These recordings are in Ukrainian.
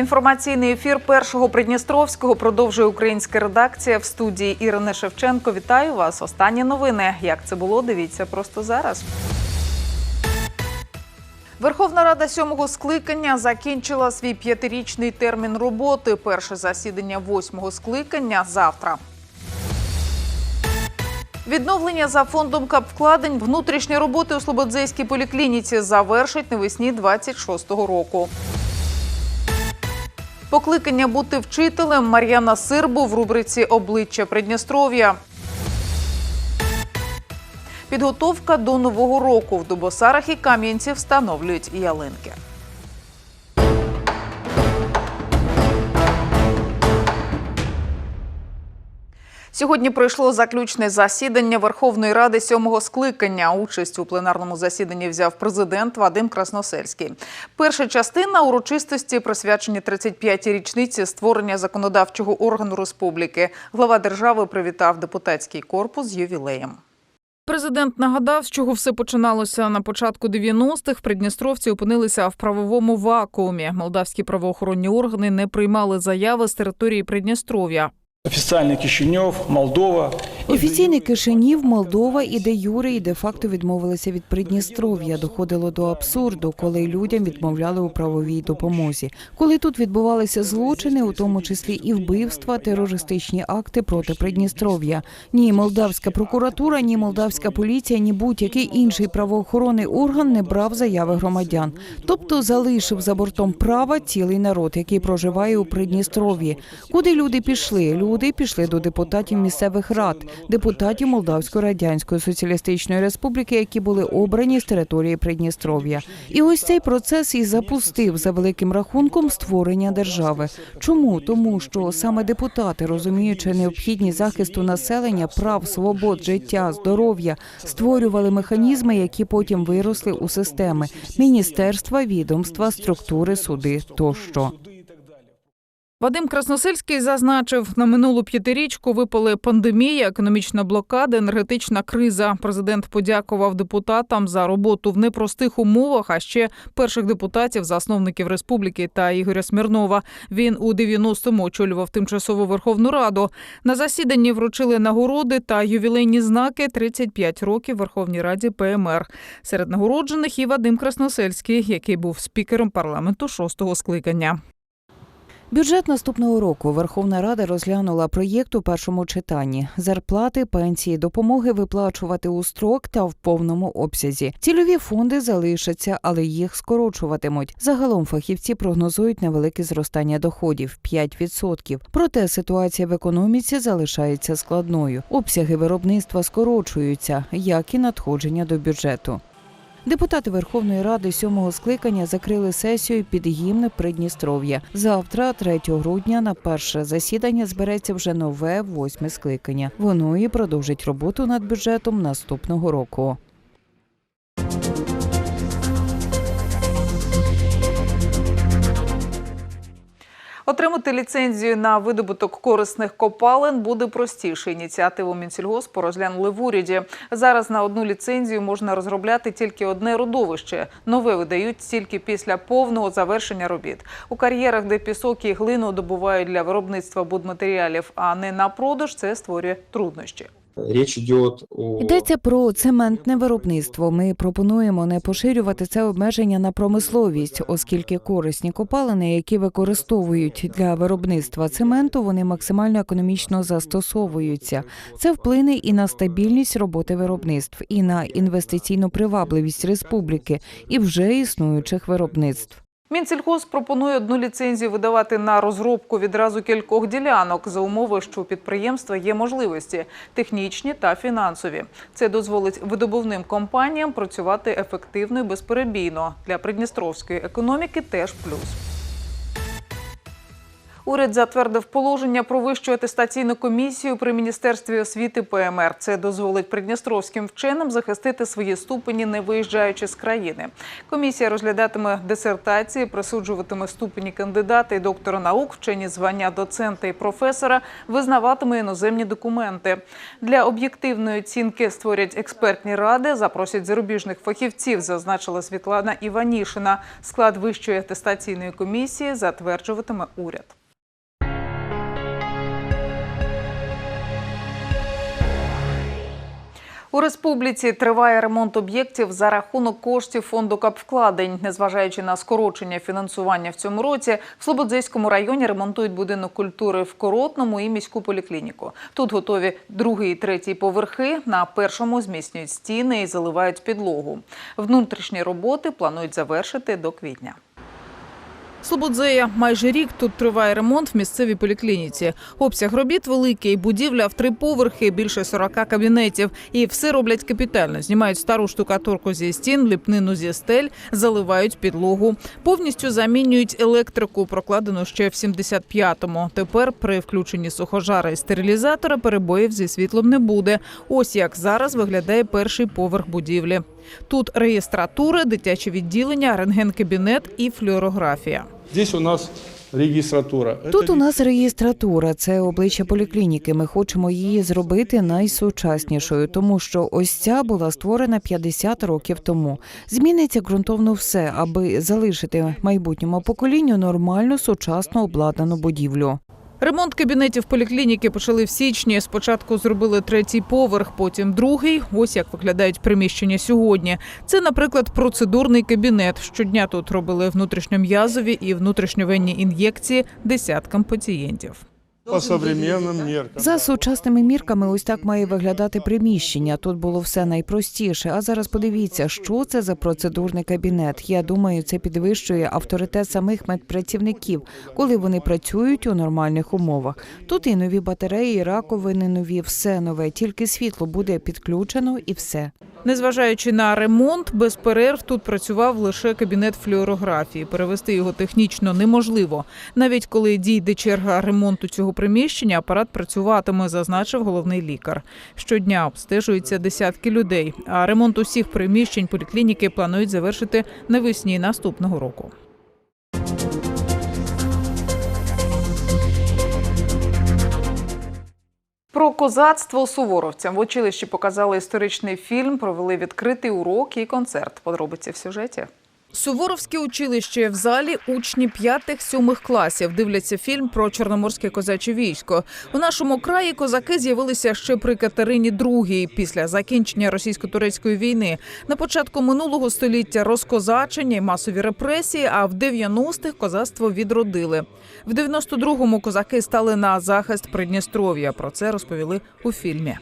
Інформаційний ефір першого Придністровського продовжує українська редакція в студії Ірини Шевченко. Вітаю вас. Останні новини. Як це було? Дивіться просто зараз. Верховна Рада сьомого скликання закінчила свій п'ятирічний термін роботи. Перше засідання восьмого скликання завтра. Відновлення за фондом капвкладень внутрішні роботи у Слободзейській поліклініці завершить навесні 26-го року. Покликання бути вчителем Мар'яна Сирбу в рубриці Обличчя Придністров'я. Підготовка до нового року в Дубосарах і Кам'янці встановлюють ялинки. Сьогодні пройшло заключне засідання Верховної Ради сьомого скликання. Участь у пленарному засіданні взяв президент Вадим Красносельський. Перша частина урочистості присвячені 35-й річниці створення законодавчого органу республіки. Глава держави привітав депутатський корпус з ювілеєм. Президент нагадав, з чого все починалося на початку 90-х. Придністровці опинилися в правовому вакуумі. Молдавські правоохоронні органи не приймали заяви з території Придністров'я. Офіційний Кишиньов, Молдова. Офіційний Кишинів, Молдова і де юре, і де факто відмовилися від Придністров'я. Доходило до абсурду, коли людям відмовляли у правовій допомозі. Коли тут відбувалися злочини, у тому числі і вбивства, терористичні акти проти Придністров'я. Ні молдавська прокуратура, ні молдавська поліція, ні будь-який інший правоохоронний орган не брав заяви громадян, тобто залишив за бортом права цілий народ, який проживає у Придністров'ї. Куди люди пішли? Люди пішли до депутатів місцевих рад, депутатів Молдавської радянської соціалістичної республіки, які були обрані з території Придністров'я. І ось цей процес і запустив за великим рахунком створення держави. Чому? Тому що саме депутати, розуміючи необхідність захисту населення, прав, свобод, життя, здоров'я, створювали механізми, які потім виросли у системи міністерства, відомства, структури, суди тощо. Вадим Красносельський зазначив, на минулу п'ятирічку випали пандемія, економічна блокада, енергетична криза. Президент подякував депутатам за роботу в непростих умовах. А ще перших депутатів, засновників республіки та Ігоря Смірнова. Він у 90-му очолював тимчасову Верховну Раду. На засіданні вручили нагороди та ювілейні знаки 35 років Верховній Раді ПМР. Серед нагороджених і Вадим Красносельський, який був спікером парламенту шостого скликання. Бюджет наступного року Верховна Рада розглянула проєкт у першому читанні. Зарплати, пенсії, допомоги виплачувати у строк та в повному обсязі. Цільові фонди залишаться, але їх скорочуватимуть. Загалом фахівці прогнозують невелике зростання доходів 5%. Проте ситуація в економіці залишається складною. Обсяги виробництва скорочуються, як і надходження до бюджету. Депутати Верховної Ради сьомого скликання закрили сесію під гімн Придністров'я. Завтра, 3 грудня, на перше засідання збереться вже нове восьме скликання. Воно і продовжить роботу над бюджетом наступного року. Отримати ліцензію на видобуток корисних копалин буде простіше. Ініціативу Мінсільгоспу розглянули в уряді. Зараз на одну ліцензію можна розробляти тільки одне родовище. Нове видають тільки після повного завершення робіт. У кар'єрах, де пісок і глину добувають для виробництва будматеріалів, а не на продаж, це створює труднощі. Річ идет о Йдеться про цементне виробництво. Ми пропонуємо не поширювати це обмеження на промисловість, оскільки корисні копалини, які використовують для виробництва цементу, вони максимально економічно застосовуються. Це вплине і на стабільність роботи виробництв, і на інвестиційну привабливість республіки і вже існуючих виробництв. Мінсільхоз пропонує одну ліцензію видавати на розробку відразу кількох ділянок за умови, що у підприємства є можливості технічні та фінансові. Це дозволить видобувним компаніям працювати ефективно і безперебійно. Для придністровської економіки теж плюс. Уряд затвердив положення про вищу атестаційну комісію при міністерстві освіти ПМР. Це дозволить придністровським вченим захистити свої ступені, не виїжджаючи з країни. Комісія розглядатиме дисертації, присуджуватиме ступені кандидата і доктора наук, вчені звання доцента і професора, визнаватиме іноземні документи. Для об'єктивної оцінки створять експертні ради, запросять зарубіжних фахівців, зазначила Світлана Іванішина. Склад вищої атестаційної комісії затверджуватиме уряд. У республіці триває ремонт об'єктів за рахунок коштів фонду капвкладень. Незважаючи на скорочення фінансування в цьому році, в Слободзейському районі ремонтують будинок культури в Коротному і міську поліклініку. Тут готові другий і третій поверхи. На першому зміцнюють стіни і заливають підлогу. Внутрішні роботи планують завершити до квітня. Слободзея. Майже рік тут триває ремонт в місцевій поліклініці. Обсяг робіт великий, будівля в три поверхи, більше 40 кабінетів. І все роблять капітально. Знімають стару штукатурку зі стін, ліпнину зі стель, заливають підлогу. Повністю замінюють електрику, прокладену ще в 75-му. Тепер при включенні сухожара і стерилізатора перебоїв зі світлом не буде. Ось як зараз виглядає перший поверх будівлі. Тут реєстратура, дитяче відділення, рентген-кабінет і флюорографія. Здесь у нас регистратура. Тут у нас реєстратура, це обличчя поліклініки. Ми хочемо її зробити найсучаснішою, тому що ось ця була створена 50 років тому. Зміниться ґрунтовно все, аби залишити майбутньому поколінню нормальну сучасно обладнану будівлю. Ремонт кабінетів поліклініки почали в січні. Спочатку зробили третій поверх, потім другий. Ось як виглядають приміщення сьогодні. Це, наприклад, процедурний кабінет. Щодня тут робили внутрішньом'язові і внутрішньовенні ін'єкції десяткам пацієнтів. По современным меркам. За сучасними мірками, ось так має виглядати приміщення. Тут було все найпростіше. А зараз подивіться, що це за процедурний кабінет. Я думаю, це підвищує авторитет самих медпрацівників, коли вони працюють у нормальних умовах. Тут і нові батареї, і раковини нові, все нове. Тільки світло буде підключено і все. Незважаючи на ремонт, без перерв тут працював лише кабінет флюорографії. Перевести його технічно неможливо. Навіть коли дійде черга ремонту цього приміщення, апарат працюватиме, зазначив головний лікар. Щодня обстежуються десятки людей. А ремонт усіх приміщень поліклініки планують завершити навесні наступного року. Про козацтво суворовцям в училищі показали історичний фільм, провели відкритий урок і концерт. Подробиці в сюжеті. Суворовське училище в залі учні п'ятих-сьомих класів дивляться фільм про чорноморське козаче військо. У нашому краї козаки з'явилися ще при Катерині II, після закінчення російсько-турецької війни. На початку минулого століття розкозачення і масові репресії. А в 90-х козацтво відродили. В 92-му козаки стали на захист Придністров'я. Про це розповіли у фільмі.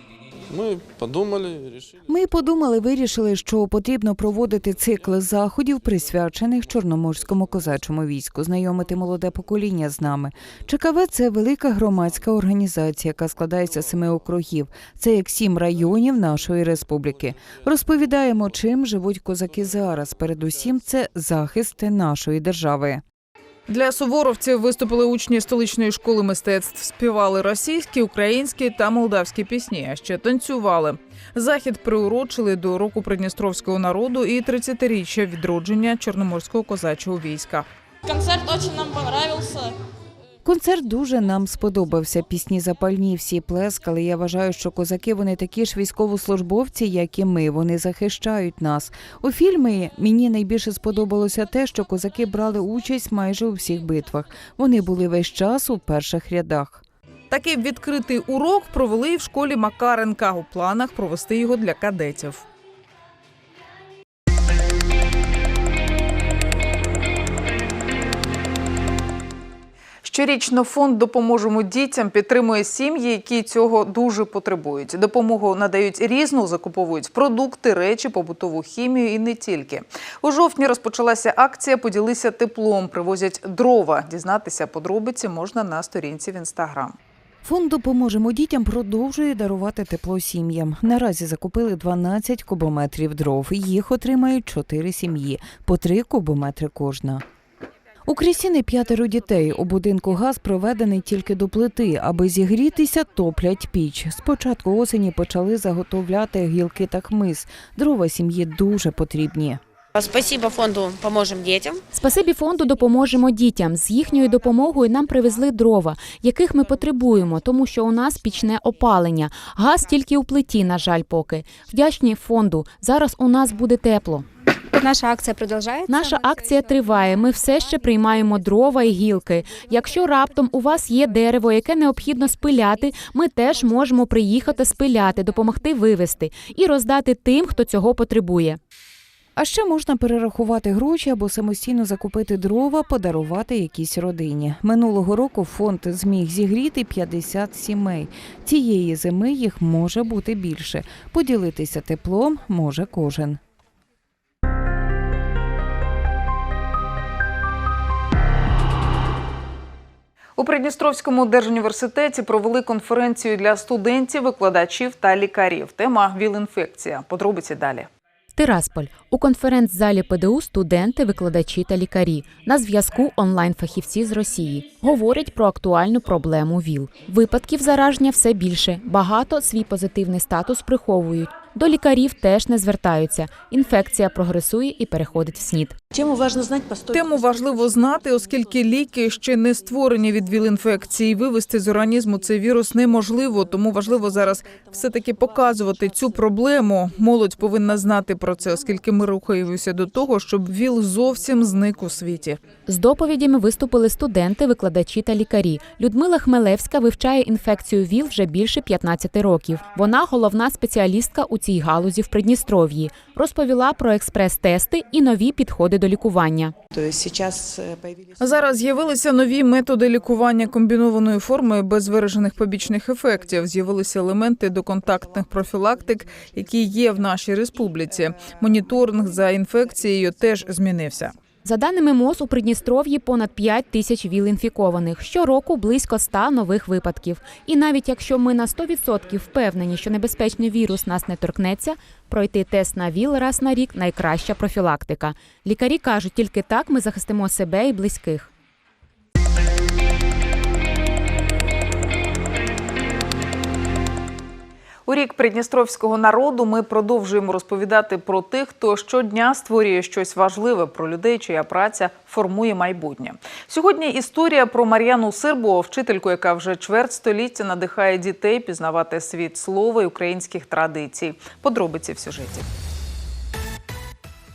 Мы подумали, решили. Ми подумали, вирішили, що потрібно проводити цикл заходів, присвячених чорноморському козачому війську, знайомити молоде покоління з нами. ЧКВ – це велика громадська організація, яка складається з семи округів. Це як сім районів нашої республіки. Розповідаємо, чим живуть козаки зараз. Передусім, це захист нашої держави. Для суворовців виступили учні столичної школи мистецтв, співали російські, українські та молдавські пісні, а ще танцювали. Захід приурочили до року придністровського народу і 30-річчя відродження чорноморського козачого війська. Концерт дуже нам понравился. Концерт дуже нам сподобався. Пісні запальні, всі плескали. Я вважаю, що козаки вони такі ж військовослужбовці, як і ми. Вони захищають нас. У фільмі мені найбільше сподобалося те, що козаки брали участь майже у всіх битвах. Вони були весь час у перших рядах. Такий відкритий урок провели і в школі Макаренка. У планах провести його для кадетів. Щорічно фонд Допоможемо дітям підтримує сім'ї, які цього дуже потребують. Допомогу надають різну, закуповують продукти, речі, побутову хімію і не тільки. У жовтні розпочалася акція Поділися теплом. Привозять дрова. Дізнатися подробиці можна на сторінці в інстаграм. Фонд допоможемо дітям продовжує дарувати тепло сім'ям. Наразі закупили 12 кубометрів дров. Їх отримають 4 сім'ї, по 3 кубометри кожна. У Крістіни п'ятеро дітей. У будинку газ проведений тільки до плити. Аби зігрітися, топлять піч. З початку осені почали заготовляти гілки та хмиз. Дрова сім'ї дуже потрібні. Спасибо фонду «Поможем детям». Спасибі фонду допоможемо дітям. З їхньою допомогою нам привезли дрова, яких ми потребуємо, тому що у нас пічне опалення. Газ тільки у плиті, на жаль, поки. Вдячні фонду. Зараз у нас буде тепло. Наша акція продовжується. Наша акція триває. Ми все ще приймаємо дрова і гілки. Якщо раптом у вас є дерево, яке необхідно спиляти, ми теж можемо приїхати спиляти, допомогти вивезти і роздати тим, хто цього потребує. А ще можна перерахувати гроші або самостійно закупити дрова, подарувати якійсь родині. Минулого року фонд зміг зігріти 50 сімей. Цієї зими їх може бути більше. Поділитися теплом може кожен. У Придністровському держуніверситеті провели конференцію для студентів, викладачів та лікарів. Тема ВІЛ-інфекція. Подробиці далі. Тирасполь у конференц-залі ПДУ студенти, викладачі та лікарі на зв'язку онлайн-фахівці з Росії говорять про актуальну проблему ВІЛ. Випадків зараження все більше. Багато свій позитивний статус приховують. До лікарів теж не звертаються. Інфекція прогресує і переходить в СНІД. Тему важно знать по Тему важливо знати, оскільки ліки ще не створені від ВІЛ-інфекції. Вивести з організму цей вірус неможливо, тому важливо зараз все таки показувати цю проблему. Молодь повинна знати про це, оскільки ми рухаємося до того, щоб ВІЛ зовсім зник у світі. З доповідями виступили студенти, викладачі та лікарі. Людмила Хмелевська вивчає інфекцію ВІЛ вже більше 15 років. Вона головна спеціалістка у цій галузі в Придністров'ї. Розповіла про експрес-тести і нові підходи до лікування. Зараз з'явилися нові методи лікування комбінованої форми без виражених побічних ефектів. З'явилися елементи доконтактних профілактик, які є в нашій республіці. Моніторинг за інфекцією теж змінився. За даними МОЗ, у Придністров'ї понад 5 тисяч ВІЛ-інфікованих. Щороку близько 100 нових випадків. І навіть якщо ми на 100% впевнені, що небезпечний вірус нас не торкнеться, пройти тест на ВІЛ раз на рік найкраща профілактика. Лікарі кажуть, тільки так ми захистимо себе і близьких. У рік придністровського народу ми продовжуємо розповідати про тих, хто щодня створює щось важливе про людей, чия праця формує майбутнє. Сьогодні історія про Мар'яну Сирбу, вчительку, яка вже чверть століття надихає дітей пізнавати світ слова і українських традицій. Подробиці в сюжеті.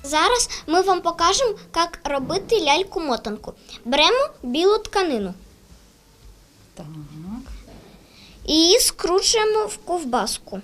Зараз ми вам покажемо, як робити ляльку-мотанку. Беремо білу тканину. Так. І її скручуємо в ковбаску.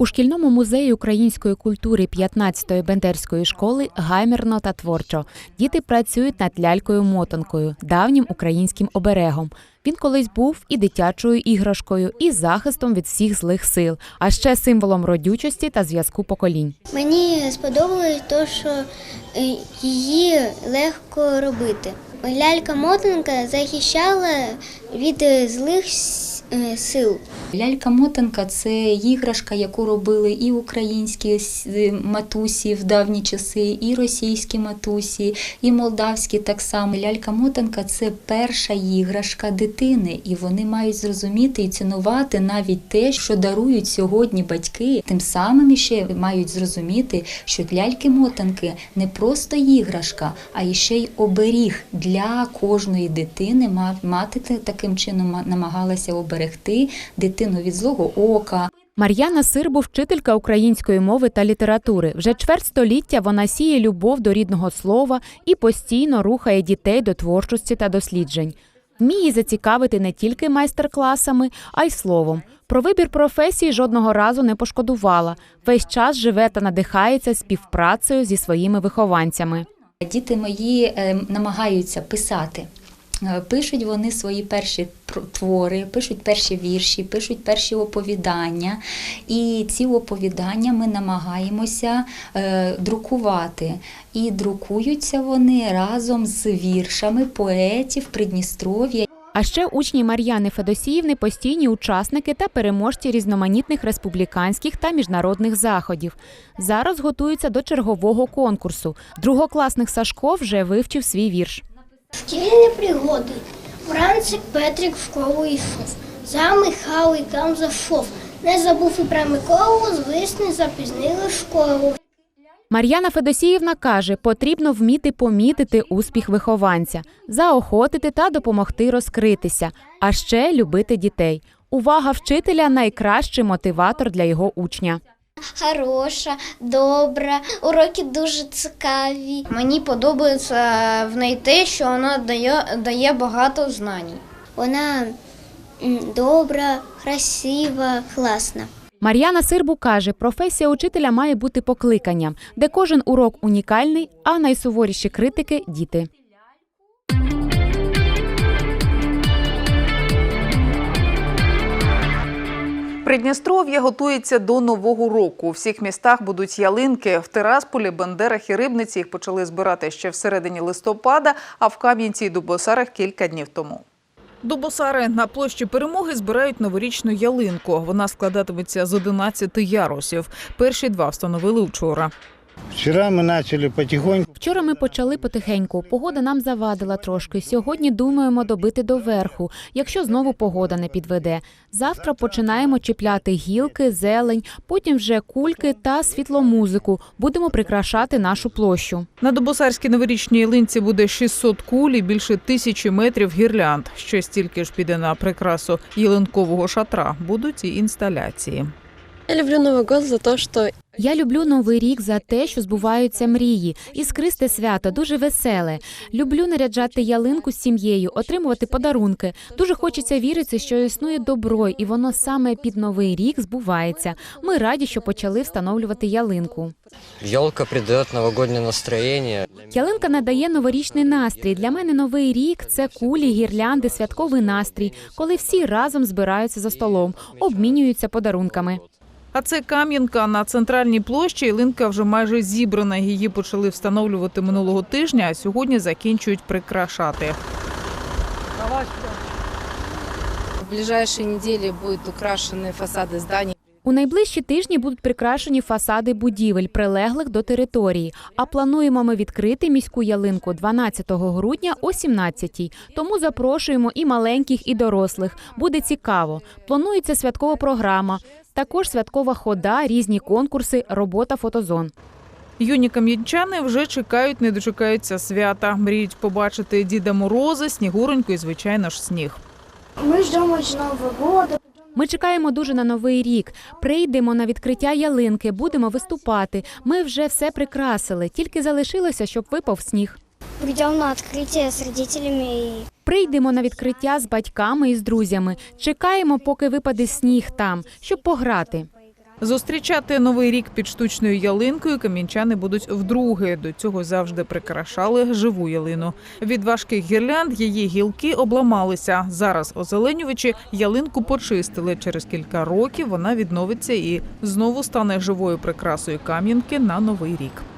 У шкільному музеї української культури 15-ї бендерської школи гаймерно та творчо. Діти працюють над лялькою-мотанкою, давнім українським оберегом. Він колись був і дитячою іграшкою, і захистом від всіх злих сил, а ще символом родючості та зв'язку поколінь. Мені сподобалось те, що е, її легко робити. Лялька-мотанка захищала від е, злих с- е, сил. Лялька-мотанка це іграшка, яку робили і українські матусі в давні часи, і російські матусі, і молдавські так само. Лялька-мотанка це перша іграшка дитини, і вони мають зрозуміти і цінувати навіть те, що дарують сьогодні батьки. Тим самим ще мають зрозуміти, що ляльки-мотанки не просто іграшка, а ще й оберіг для кожної дитини. Ма- Мати таким чином ма- намагалася оберегти дитину від злого ока. Мар'яна Сирбу вчителька української мови та літератури. Вже чверть століття вона сіє любов до рідного слова і постійно рухає дітей до творчості та досліджень. Вміє зацікавити не тільки майстер-класами, а й словом. Про вибір професії жодного разу не пошкодувала. Весь час живе та надихається співпрацею зі своїми вихованцями. Діти мої е, намагаються писати. Е, Пишуть вони свої перші твори, пишуть перші вірші, пишуть перші оповідання. І ці оповідання ми намагаємося е, друкувати. І друкуються вони разом з віршами поетів Придністров'я. А ще учні Мар'яни Федосіївни постійні учасники та переможці різноманітних республіканських та міжнародних заходів. Зараз готуються до чергового конкурсу. Другокласник Сашко вже вивчив свій вірш. Шкільні пригоди. Вранці Петрик в школу йшов. За Михайликом зайшов. Не забув і про Миколу, з запізнили школу. Мар'яна Федосіївна каже, потрібно вміти помітити успіх вихованця, заохотити та допомогти розкритися, а ще любити дітей. Увага вчителя найкращий мотиватор для його учня. Хороша, добра, уроки дуже цікаві. Мені подобається в неї те, що вона дає, дає багато знань. Вона добра, красива, класна. Мар'яна Сирбу каже, професія учителя має бути покликанням, де кожен урок унікальний, а найсуворіші критики діти. Придністров'я готується до нового року. У всіх містах будуть ялинки. В Тирасполі, Бендерах і Рибниці їх почали збирати ще в середині листопада, а в Кам'янці і Дубосарах кілька днів тому. Дубосари на площі перемоги збирають новорічну ялинку. Вона складатиметься з 11 ярусів. Перші два встановили вчора. Вчера мы начали потихоньку. Вчора ми почали потихеньку. Погода нам завадила трошки. Сьогодні думаємо добити до верху, якщо знову погода не підведе. Завтра починаємо чіпляти гілки, зелень, потім вже кульки та світломузику. Будемо прикрашати нашу площу. На Дубосарській новорічній ялинці буде 600 куль і більше тисячі метрів гірлянд. Ще стільки ж піде на прикрасу ялинкового шатра. Будуть і інсталяції. Я люблю Новый год за то, что Я люблю новий рік за те, що збуваються мрії. Іскристе свято дуже веселе. Люблю наряджати ялинку з сім'єю, отримувати подарунки. Дуже хочеться вірити, що існує добро, і воно саме під новий рік збувається. Ми раді, що почали встановлювати ялинку. Елка придает новогоднее настроение. Ялинка надає новорічний настрій. Для мене новий рік це кулі, гірлянди, святковий настрій, коли всі разом збираються за столом, обмінюються подарунками. А це Кам'янка на центральній площі. Ялинка вже майже зібрана. Її почали встановлювати минулого тижня, а сьогодні закінчують прикрашати. в ближайшие недели будут украшены фасады зданий. У найближчі тижні будуть прикрашені фасади будівель, прилеглих до території. А плануємо ми відкрити міську ялинку 12 грудня о 17-й. Тому запрошуємо і маленьких, і дорослих. Буде цікаво. Планується святкова програма, також святкова хода, різні конкурси, робота фотозон. Юні кам'янчани вже чекають, не дочекаються свята. Мріють побачити Діда Мороза, Снігуроньку і, звичайно ж, сніг. Ми ждемо Нового года. Ми чекаємо дуже на новий рік. Прийдемо на відкриття ялинки, будемо виступати. Ми вже все прикрасили, тільки залишилося, щоб випав сніг. Прийдемо на відкриття з родителями. Прийдемо на відкриття з батьками і з друзями. Чекаємо, поки випаде сніг там, щоб пограти. Зустрічати новий рік під штучною ялинкою камінчани будуть вдруге. До цього завжди прикрашали живу ялину. Від важких гірлянд її гілки обламалися. Зараз озеленювачі ялинку почистили. Через кілька років вона відновиться і знову стане живою прикрасою кам'янки на новий рік.